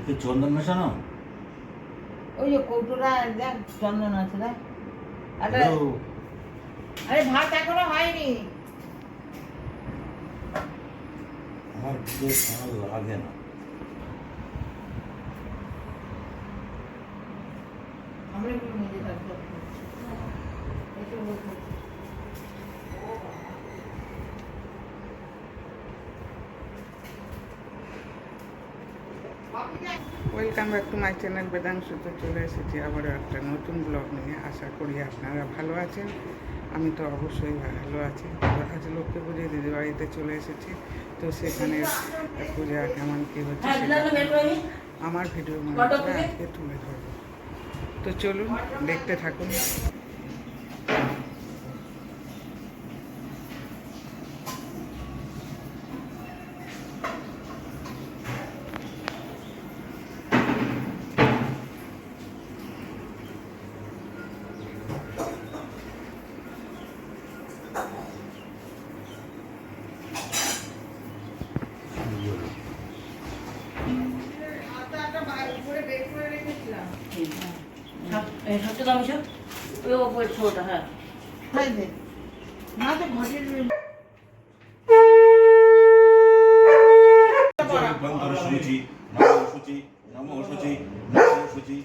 এতে চন্দন মেশানো? ওই যে কৌটোটা দেখ চন্দন আছে দেখ। আরে ভাত এখনও হয়নি। আমার বেশ ভালো লাগে না। আমরা একটু নিজে থাকব একটু welcome back to my channel বেদাংশুতে চলে এসেছি আবারও একটা নতুন ব্লগ নিয়ে। আশা করি আপনারা ভালো আছেন। আমি তো অবশ্যই ভালো আছি। আজ লক্ষ্মী পুজো দিদি বাড়িতে চলে এসেছি। তো সেখানে পূজা কেমন কী হচ্ছে আমার ভিডিও মাধ্যমে আজকে তুলে ধরবো। তো চলুন দেখতে থাকুন। সত্যি আমি সব? ওই ওপরে ছোটটা হ্যাঁ। না তো ঘটের বন্ধুর শুচি নমো শুচি নমো শুচি